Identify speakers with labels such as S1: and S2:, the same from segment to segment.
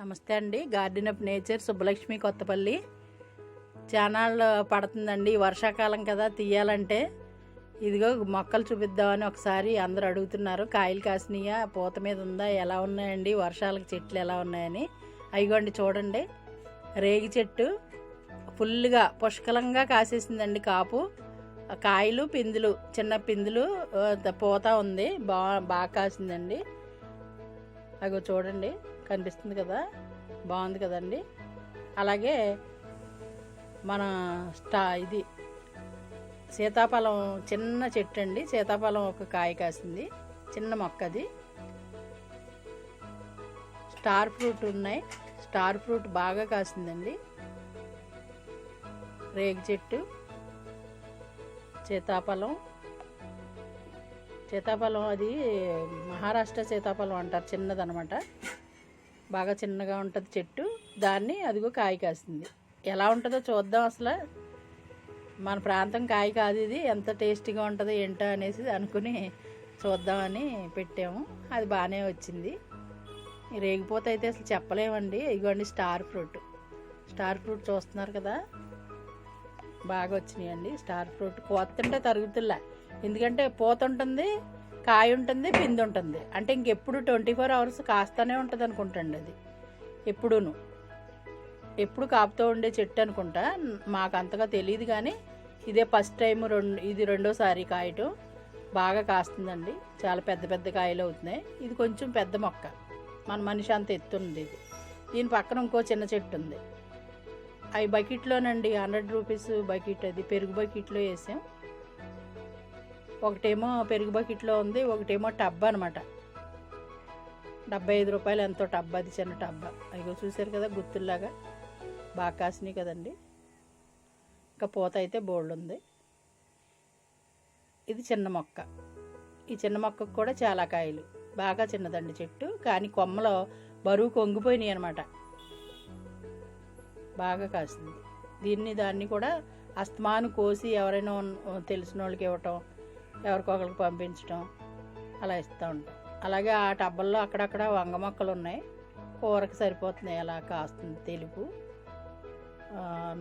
S1: నమస్తే అండి. Garden of Nature Subbalakshmi Kothapalli. Channel పడుతుందండి వర్షాకాలం కదా తీయాలంటే. ఇదిగో మొక్కలు చూపిద్దామని ఒకసారి అందరూ అడుగుతున్నారు. కాయలు కాసినాయా పూత మీద ఉందా ఎలా ఉన్నాయండి వర్షాలకు చెట్లు ఎలా ఉన్నాయని. అయిగోండి చూడండి. రేగి చెట్టు ఫుల్గా పుష్కలంగా కాసేసిందండి కాపు. కాయలు పిందులు చిన్న పిందులు ఆ, పూత ఉంది బా బాగా కాసిందండి. అగో చూడండి. కనిపిస్తుంది కదా? బాగుంది కదండి? అలాగే మన స్టా ఇది సీతాఫలం చిన్న చెట్టు అండి సీతాఫలం ఒక కాయ కాసింది. చిన్న మొక్క అది స్టార్ ఫ్రూట్ ఉన్నాయి. స్టార్ ఫ్రూట్ బాగా కాసిందండి. రేగు చెట్టు సీతాఫలం. సీతాఫలం అది మహారాష్ట్ర సీతాఫలం అంటారు చిన్నదనమాట. బాగా చిన్నగా ఉంటుంది చెట్టు. దాన్ని అదిగో కాయ కాసింది. ఎలా ఉంటుందో చూద్దాం అసలు. మన ప్రాంతం కాయ కాదు ఇది. ఎంత టేస్టీగా ఉంటుందో ఏంటో అనేసి అనుకుని చూద్దామని పెట్టాము. అది బాగానే వచ్చింది. రేగిపోతే అయితే అసలు చెప్పలేమండి. ఇదిగోండి స్టార్ ఫ్రూట్. స్టార్ ఫ్రూట్ చూస్తున్నారు కదా. బాగా వచ్చినాయండి స్టార్ ఫ్రూట్. కోతుంటే తరుగుతుల్లా. ఎందుకంటే పూత ఉంటుంది కాయ ఉంటుంది పిండి ఉంటుంది. అంటే ఇంకెప్పుడు ట్వంటీ ఫోర్ అవర్స్ కాస్తానే ఉంటుంది అనుకుంటండి అది. ఎప్పుడూను. ఎప్పుడు కాపుతూ ఉండే చెట్టు అనుకుంటా. మాకు అంతగా తెలియదు కానీ ఇదే ఫస్ట్ టైం రెండు ఇది రెండోసారి కాయటం. బాగా కాస్తుందండి. చాలా పెద్ద పెద్ద కాయలు అవుతున్నాయి. ఇది కొంచెం పెద్ద మొక్క. మన మనిషి అంత ఎత్తుంది ఇది. దీని పక్కన ఇంకో చిన్న చెట్టు ఉంది. అవి బకెట్లోనండి హండ్రెడ్ రూపీస్ బకెట్ అది. పెరుగు బకెట్లో వేసాం. ఒకటేమో పెరుగు బకెట్లో ఉంది ఒకటేమో టబ్ అనమాట డెబ్బై ఐదు రూపాయలు ఎంతో టబ్ అది చిన్న టబ్. అయ్యో చూశారు కదా గుత్తుల్లాగా? బాగా కాసినాయి కదండి. ఇంకా పూత అయితే బోల్డ్ ఉంది. ఇది చిన్న మొక్క. ఈ చిన్న మొక్కకు కూడా చాలా కాయలు. బాగా చిన్నదండి చెట్టు కానీ కొమ్మలో బరువు కొంగిపోయినాయి అనమాట బాగా కాసింది. దీన్ని దాన్ని కూడా అస్తమాను కోసి ఎవరైనా తెలిసిన వాళ్ళకి ఇవ్వటం ఎవరికొకరికి పంపించటం అలా ఇస్తూ ఉంటాం. అలాగే ఆ టబ్బల్లో అక్కడక్కడ వంగ మొక్కలు ఉన్నాయి. కూరకి సరిపోతున్నాయి. అలా కాస్తుంది తెలుపు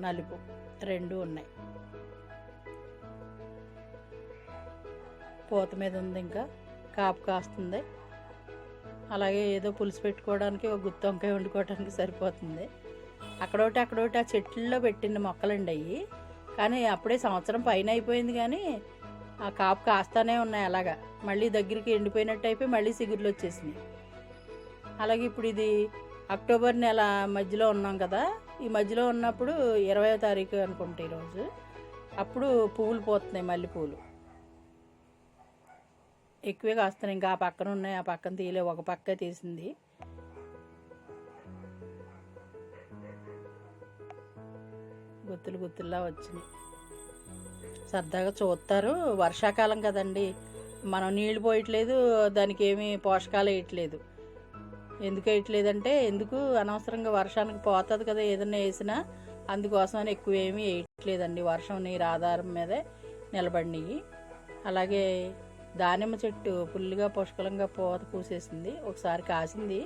S1: నలుపు రెండు ఉన్నాయి. పూత మీద ఉంది ఇంకా. కాపు కాస్తుంది. అలాగే ఏదో పులుసు పెట్టుకోవడానికి ఒక గుత్తి వంకాయ వండుకోవడానికి సరిపోతుంది. అక్కడోటి అక్కడోటి ఆ చెట్లలో పెట్టిన మొక్కలండి అవి కానీ అప్పుడే సంవత్సరం పైన అయిపోయింది కానీ ఆ కాపు కాస్తానే ఉన్నాయి అలాగా. మళ్ళీ దగ్గరికి ఎండిపోయినట్టు అయిపోయి మళ్ళీ సిగురులు వచ్చేసినాయి. అలాగే ఇప్పుడు ఇది అక్టోబర్ నెల మధ్యలో ఉన్నాం కదా. ఈ మధ్యలో ఉన్నప్పుడు ఇరవయో తారీఖు అనుకుంటా ఈరోజు అప్పుడు పువ్వులు పోతున్నాయి మల్లె పువ్వులు. ఎక్కువే కాస్తున్నాయి. ఇంకా ఆ పక్కన ఉన్నాయి ఆ పక్కన తీయలే ఒక పక్క తీసింది. గుత్తులు గుత్తుల్లా వచ్చినాయి. సరదాగా చూస్తారు. వర్షాకాలం కదండి. మనం నీళ్ళు పోయట్లేదు దానికి ఏమీ పోషకాలు వేయట్లేదు. ఎందుకు వేయట్లేదంటే ఎందుకు అనవసరంగా వర్షానికి పోతుంది కదా ఏదైనా వేసినా అందుకోసమని ఎక్కువ ఏమీ వేయట్లేదండి. వర్షం నీరు ఆధారం మీదే నిలబడినవి అలాగే దానిమ్మ చెట్టు ఫుల్గా పుష్కలంగా పూత పూసేసింది. ఒకసారి కాసింది.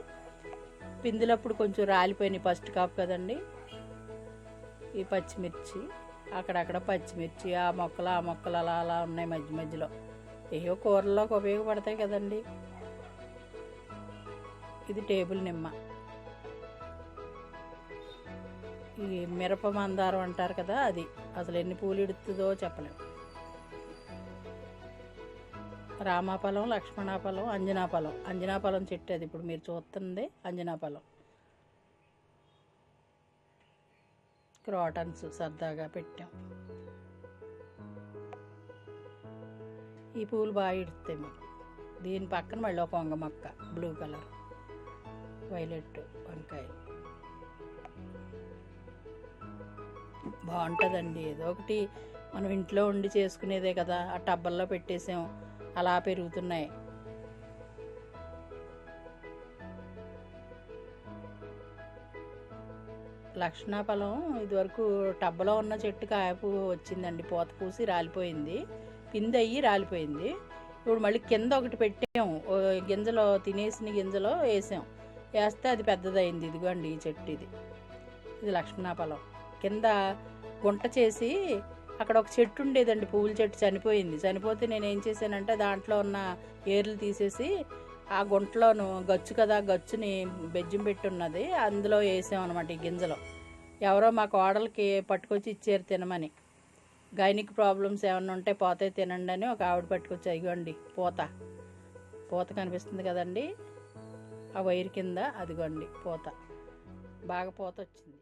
S1: పిందులప్పుడు కొంచెం రాలిపోయినాయి. ఫస్ట్ కాపు కదండి. ఈ పచ్చిమిర్చి. అక్కడక్కడ పచ్చిమిర్చి ఆ మొక్కలు ఆ మొక్కలు అలా అలా ఉన్నాయి మధ్య మధ్యలో. ఏవో కూరల్లోకి ఉపయోగపడతాయి కదండి. ఇది టేబుల్ నిమ్మ. ఈ మిరప మందారం అంటారు కదా అది. అసలు ఎన్ని పూలు ఇడుతుందో చెప్పలేము రామాఫలం లక్ష్మణాఫలం అంజనాఫలం అంజనాఫలం చెట్టు అది ఇప్పుడు మీరు చూస్తుంది. అంజనాఫలం క్రాటన్స్ సరదాగా పెట్టాం. ఈ పూలు బాగా ఇడుస్తాయి మాకు దీని పక్కన మళ్ళీ ఒక వంగ మొక్క బ్లూ కలర్ వైలెట్ వంకాయ బాగుంటుందండి. ఏదో ఒకటి మనం ఇంట్లో ఉండి చేసుకునేదే కదా ఆ టబ్బల్లో పెట్టేసాం అలా పెరుగుతున్నాయి. లక్షణాఫలం ఇదివరకు టబ్బలో ఉన్న చెట్టు కాయపు వచ్చిందండి. పూత పూసి రాలిపోయింది. పిండి అయ్యి రాలిపోయింది. ఇప్పుడు మళ్ళీ కింద ఒకటి పెట్టాము ఓ గింజలో తినేసిన గింజలో వేసాం. వేస్తే అది పెద్దదైంది ఇదిగోండి ఈ చెట్టు ఇది. ఇది లక్ష్మణాఫలం కింద గుంట చేసి అక్కడ ఒక చెట్టు ఉండేదండి. పువ్వుల చెట్టు చనిపోయింది. చనిపోతే నేను ఏం చేశానంటే దాంట్లో ఉన్న ఏర్లు తీసేసి ఆ గుంటలోను గచ్చు కదా గచ్చుని బెజ్జం పెట్టి ఉన్నది అందులో వేసామన్నమాట ఈ గింజలు. ఎవరో మా కోడలకి పట్టుకొచ్చి ఇచ్చారు తినమని. గైనిక్ ప్రాబ్లమ్స్ ఏమైనా ఉంటే పోతే తినండి అని ఒక ఆవిడ పట్టుకొచ్చి అయ్యండి పూత. పూత కనిపిస్తుంది కదండి. ఆ వైర్ కింద అదిగోండి పూత. బాగా పూత వచ్చింది